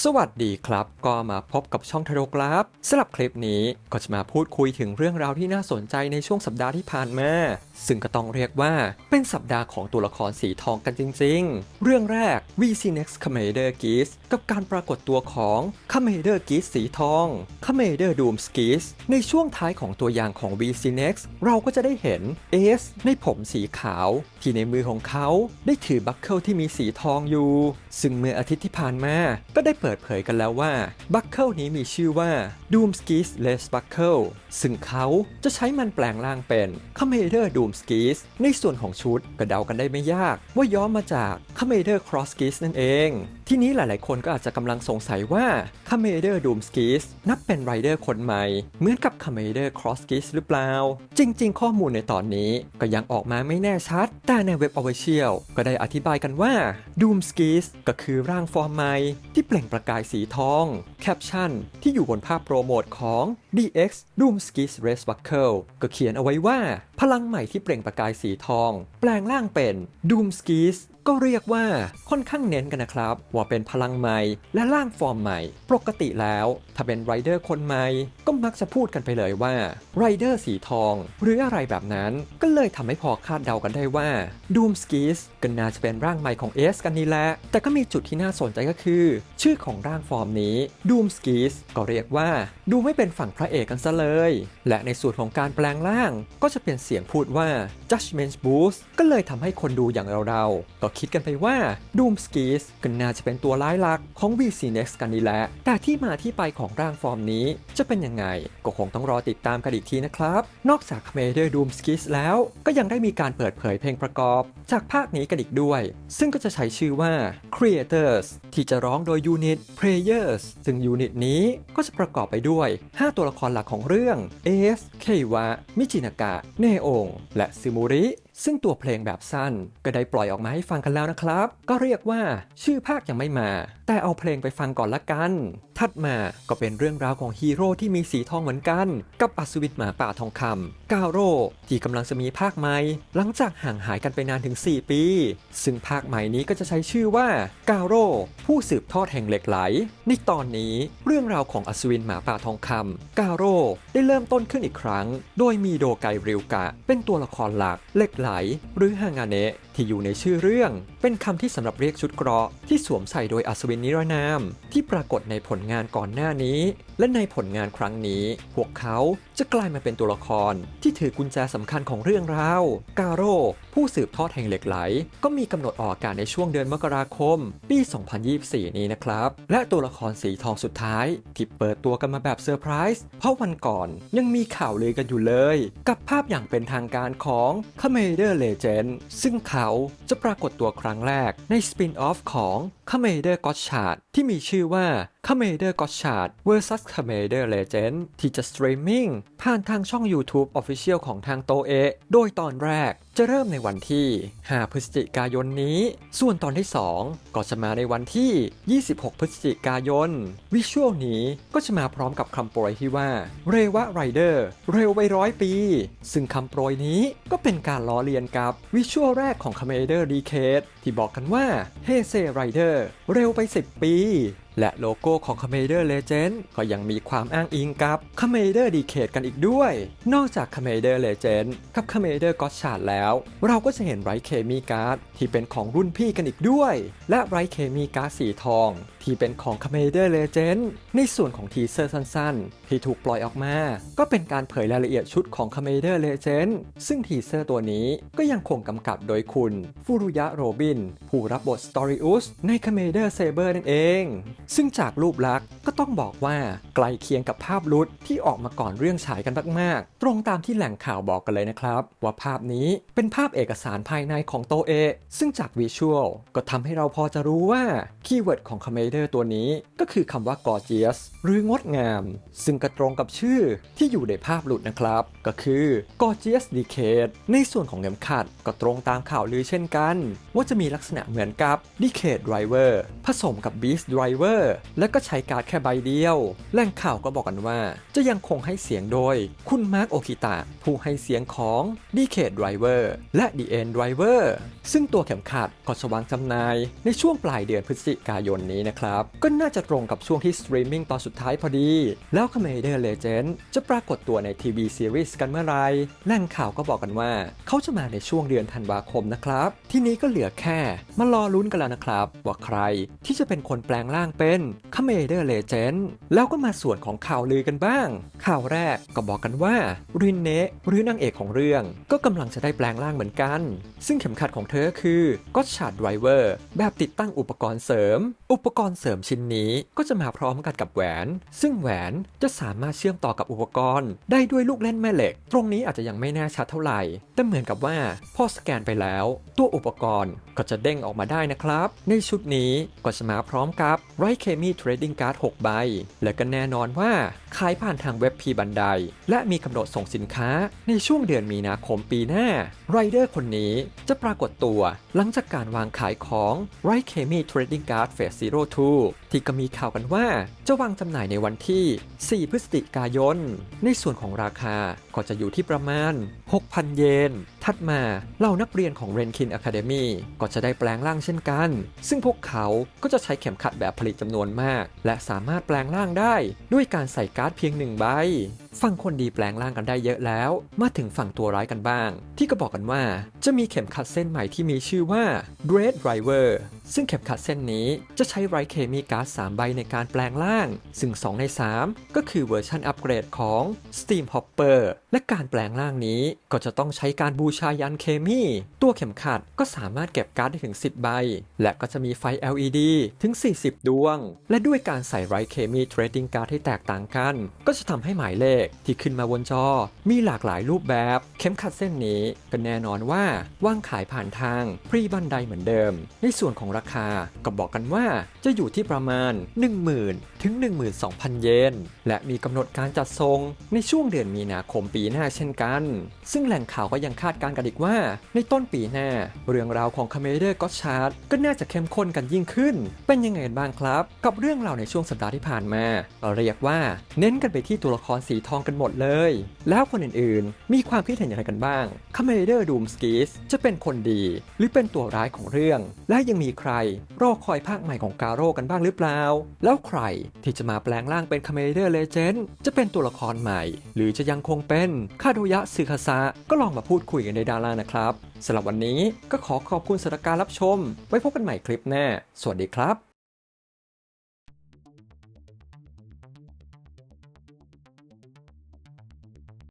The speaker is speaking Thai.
สวัสดีครับ ก็มาพบกับช่องทโรกราฟสำหรับคลิปนี้ก็จะมาพูดคุยถึงเรื่องราวที่น่าสนใจในช่วงสัปดาห์ที่ผ่านมาซึ่งก็ต้องเรียกว่าเป็นสัปดาห์ของตัวละครสีทองกันจริงๆ เรื่องแรก VC Next Commander g e e s กับการปรากฏตัวของ Commander g e e s สีทอง Commander Doom Geese ในช่วงท้ายของตัวอย่างของ VC Next เราก็จะได้เห็นเอสในผมสีขาว ที่ในมือของเขาได้ถือบัคเคิลที่มีสีทองอยู่ ซึ่งเมื่ออาทิตย์ที่ผ่านมาก็ได้เปิดเผยกันแล้วว่าบัคเคิลนี้มีชื่อว่า Doomskis Less Buckle ซึ่งเขาจะใช้มันแปลงร่างเป็น Commander Doomskis ในส่วนของชุดก็เดากันได้ไม่ยากว่าย้อมมาจาก Commander Crosskis นั่นเอง ที่นี้หลายๆ คนก็อาจจะกำลังสงสัยว่า Commander Doomskis นับเป็นไรเดอร์คนใหม่ เหมือนกับ Commander Crosskis หรือเปล่า จริง ๆ ข้อมูลในตอนนี้ก็ยังออกมาไม่แน่ชัด แต่ในเว็บ Official ก็ได้อธิบายกันว่า Doomskis ก็คือร่างฟอร์มใหม่ที่เปล่งประกายสีทอง แคปชั่น ที่อยู่บนภาพโปรโมทของ DX Doomskis Race Buckle ก็เขียนเอาไว้ว่า พลังใหม่ที่เปล่งประกายสีทอง แปลงร่างเป็น Doomskis ก็เรียกว่าค่อนข้างเน้นกันนะครับ ว่าเป็นพลังใหม่และร่างฟอร์มใหม่ ปกติแล้ว ถ้าเป็นไรเดอร์คนใหม่ ก็มักจะพูดกันไปเลยว่าไรเดอร์สีทอง หรืออะไรแบบนั้นก็เลยทำให้พอคาดเดากันได้ว่า Doom Skis ก็น่าจะเป็นร่างใหม่ของเอสกันนี่แหละ แต่ก็มีจุดที่น่าสนใจก็คือ ชื่อของร่างฟอร์มนี้ Doom Skis ก็เรียกว่าดูไม่เป็นฝั่งพระเอกกันซะเลย และในส่วนของการแปลงร่าง ก็จะเป็นเสียงพูดว่า Judgment Boost ก็เลยทำให้คนดูอย่างเราๆก็คิดกันไปว่า Doom Skis ก็น่าจะเป็นตัวร้ายหลักของ VC Next กันนี่แหละ แต่ที่มาที่ไปของร่างฟอร์มนี้จะเป็นยังไง ก็คงต้องรอติดตามกันอีกทีนะครับ นอกจาก Commander Doom Skis แล้ว ก็ยังได้มีการเปิดเผยเพลงประกอบ จากภาคนี้กันอีกด้วย ซึ่งก็จะใช้ชื่อว่า Creators ที่จะร้องโดยยูนิต Players ซึ่งยูนิตนี้ก็จะประกอบไปด้วย 5 ตัวละครหลักของเรื่อง เอส เควะ มิจินากะ เนโอง และซึมูริซึ่งตัวเพลงแบบสั้นก็ได้ปล่อยออกมาให้ฟังกันแล้วนะครับ ก็เรียกว่าชื่อภาคยังไม่มา แต่เอาเพลงไปฟังก่อนละกัน ถัดมาก็เป็นเรื่องราวของฮีโร่ที่มีสีทองเหมือนกัน กับอัศวินหมาป่าทองคำกาโร่ที่กำลังจะมีภาคใหม่ หลังจากห่างหายกันไปนานถึง 4 ปี ซึ่งภาคใหม่นี้ก็จะใช้ชื่อว่ากาโร่ผู้สืบทอดแห่งเหล็กไหล ในตอนนี้เรื่องราวของอัศวินหมาป่าทองคำกาโร่ได้เริ่มต้นขึ้นอีกครั้ง โดยมีโดไกริวกะ เป็นตัวละครหลักเหล็กไหลหรือฮางาเนะที่อยู่ในชื่อเรื่อง เป็นคำที่สำหรับเรียกชุดเกราะที่สวมใส่โดยอัศวินนิรนาม ที่ปรากฏในผลงานก่อนหน้านี้ และในผลงานครั้งนี้ พวกเขาจะกลายมาเป็นตัวละคร ที่ถือกุญแจสำคัญของเรื่องราวกาโร่ผู้สืบทอดแห่งเหล็กไหล ก็มีกำหนดออกอากาศในช่วงเดือนมกราคม ปี 2024 นี้นะครับ และตัวละครสีทองสุดท้ายที่เปิดตัวกันมาแบบเซอร์ไพรส์เพราะวันก่อนยังมีข่าวลือกันอยู่เลย กับภาพอย่างเป็นทางการของ Commander Legend ซึ่งเขาจะปรากฏตัวครั้งแรกในสปินออฟของ Commander g o d s h a r d ที่มีชื่อว่าคาเมเดอร์ก็อดชาร์ดเวอร์ซัสคาเมเดอร์เลเจนด์ที่จะสตรีมมิ่งผ่านทางช่อง YouTube Official ของทางโตเอโดยตอนแรกจะเริ่มในวันที่ 5 พฤศจิกายนนี้ ส่วนตอนที่ 2 ก็จะมาในวันที่ 26 พฤศจิกายน วิชวลนี้ก็จะมาพร้อมกับคำโปรยที่ว่า เรวะไรเดอร์ เร็วไปร้อยปี ซึ่งคำโปรยนี้ก็เป็นการล้อเลียนกับวิชวลแรกของ Commander Decade ที่บอกกันว่าเฮเซไรเดอร์ เร็วไป 10 ปี และโลโก้ของ Commander Legend ก็ยังมีความอ้างอิงกับ Commander Decade กันอีกด้วย นอกจาก Commander Legend กับ Commander g o d s h a r d แล้ว เราก็จะเห็นไรเคมีการ์ดที่เป็นของรุ่นพี่กันอีกด้วย และไรเคมีการ์ดสีทอง ที่เป็นของ Commander Legend ในส่วนของทีเซอร์สั้นๆ ที่ถูกปล่อยออกมา ก็เป็นการเผยรายละเอียดชุดของ Commander Legend ซึ่งทีเซอร์ตัวนี้ก็ยังคงกำกับโดยคุณฟูรุยะโรบิน ผู้รับบท Storius ใน Commander Saber นั่นเอง ซึ่งจากรูปลักษณ์ก็ต้องบอกว่าใกล้เคียงกับภาพลุดที่ออกมาก่อนเรื่องฉายกันมากๆ ตรงตามที่แหล่งข่าวบอกกันเลยนะครับ ว่าภาพนี้เป็นภาพเอกสารภายในของโตเอซึ่งจากวิชวลก็ทำให้เราพอจะรู้ว่าคีย์เวิร์ดของ Commander ตัวนี้ก็คือคำว่า gorgeous หรืองดงาม ซึ่งก็ตรงกับชื่อที่อยู่ในภาพหลุดนะครับ ก็คือ gorgeous decade ในส่วนของเข็มขัดก็ตรงตามข่าวลือเช่นกัน ว่าจะมีลักษณะเหมือนกับ decade driver ผสมกับ beast driver และก็ใช้การ์ดแค่ใบเดียว แหล่งข่าวก็บอกกันว่า จะยังคงให้เสียงโดย คุณมาร์คโอคิตะผู้ให้เสียงของ Decade Driver และ The End Driver ซึ่งตัวเข็มขัดก็จะวางจำหน่ายในช่วงปลายเดือนพฤศจิกายนนี้นะครับนะครับ ก็น่าจะตรงกับช่วงที่สตรีมมิ่งตอนสุดท้ายพอดี แล้ว c o m m a n d e r Legend จะปรากฏตัวในทีวีซีรีส์กันเมื่อไหรแหล่งข่าวก็บอกกันว่า เขาจะมาในช่วงเดือนธันวาคมนะครับ ที่นี้ก็เหลือแค่ มารอลุ้นกันแล้วนะครับ ว่าใครที่จะเป็นคนแปลงร่างเป็น c o m m a n d e r Legend แล้วก็มาส่วนของข่าวลือกันบ้าง ข่าวแรกก็บอกกันว่ารินเนะหรือนางเอกของเรื่อง ก็กำลังจะได้แปลงร่างเหมือนกัน ซึ่งเข็มขัดของเธอคือก็ชาร์ดไดรเวอร์แบบติดตั้งอุปกรณ์เสริม อุปกรณ์เสริมชิ้นนี้ก็จะมาพร้อมกันกับแหวน ซึ่งแหวนจะสามารถเชื่อมต่อกับอุปกรณ์ ได้ด้วยลูกเล่นแม่เหล็ก ตรงนี้อาจจะยังไม่แน่ชัดเท่าไหร่ แต่เหมือนกับว่าพอสแกนไปแล้ว ตัวอุปกรณ์ก็จะเด้งออกมาได้นะครับ ในชุดนี้ก็จะมาพร้อมกับไรเคมีเทรดดิ้งการ์ด6ใบ และก็แน่นอนว่าขายผ่านทางเว็บพีบันได และมีกำหนดส่งสินค้าในช่วงเดือนมีนาคมปีหน้าไรเดอร์คนนี้จะปรากฏตัว หลังจากการวางขายของไรเคมีเทรดดิ้งการ์ดเฟสซีโร่ท2ที่ก็มีข่าวกันว่าจะวางจำหน่ายในวันที่ 4 พฤศจิกายน ในส่วนของราคาก็จะอยู่ที่ประมาณ 6,000 เยน ถัดมาเหล่านักเรียนของ Renkin Academy ก็จะได้แปลงร่างเช่นกัน ซึ่งพวกเขาก็จะใช้เข็มขัดแบบผลิตจำนวนมาก และสามารถแปลงร่างได้ ด้วยการใส่การ์ดเพียงหนึ่งใบ ฝั่งคนดีแปลงร่างกันได้เยอะแล้ว มาถึงฝั่งตัวร้ายกันบ้าง ที่ก็บอกกันว่าจะมีเข็มขัดเส้นใหม่ที่มีชื่อว่า Dread Driver ซึ่งเข็มขัดเส้นนี้จะใช้ไรเคมีการ์ด3ใบในการแปลงร่างซึ่ง 2 ใน 3 ก็คือเวอร์ชันอัปเกรดของ Steam Hopper และการแปลงร่างนี้ก็จะต้องใช้การบูชายันเคมี ตัวเข็มขัดก็สามารถเก็บการ์ดได้ถึง 10 ใบ และก็จะมีไฟ LED ถึง 40 ดวง และด้วยการใส่ไรเคมีเทรดดิ้งการ์ดให้แตกต่างกัน ก็จะทำให้หมายเลขที่ขึ้นมาบนจอ มีหลากหลายรูปแบบ เข็มขัดเส้นนี้ก็แน่นอนว่าวางขายผ่านทางพรีบันไดเหมือนเดิม ในส่วนของราคาก็บอกกันว่าจะอยู่ที่ประมาณ 10,000ถึง 12,000 เยน และมีกำหนดการจัดทรงในช่วงเดือนมีนาคมปีหน้าเช่นกัน ซึ่งแหล่งข่าวก็ยังคาดการณ์กันอีกว่า ในต้นปีหน้า เรื่องราวของคาเมเดอร์ก็ชาร์ดก็น่าจะเข้มข้นกันยิ่งขึ้น เป็นยังไงบ้างครับ กับเรื่องราวในช่วงสัปดาห์ที่ผ่านมาเราเรียกว่า เน้นกันไปที่ตัวละครสีทองกันหมดเลย แล้วคนอื่นๆ มีความคิดเห็นอย่างไรกันบ้างคาเมเดอร์ดูมสกีสจะเป็นคนดี หรือเป็นตัวร้ายของเรื่อง และยังมีใครรอคอยภาคใหม่ของกาโร่กันบ้างหรือเปล่า แล้วใครที่จะมาแปลงร่างเป็นคาเมเดอร์เลเจนด์จะเป็นตัวละครใหม่ หรือจะยังคงเป็นคาโดยะซึคาซะก็ลองมาพูดคุยกันในดารานะครับสำหรับวันนี้ก็ขอขอบคุณสำหรับการรับชม ไว้พบกันใหม่คลิปหน้า สวัสดีครับ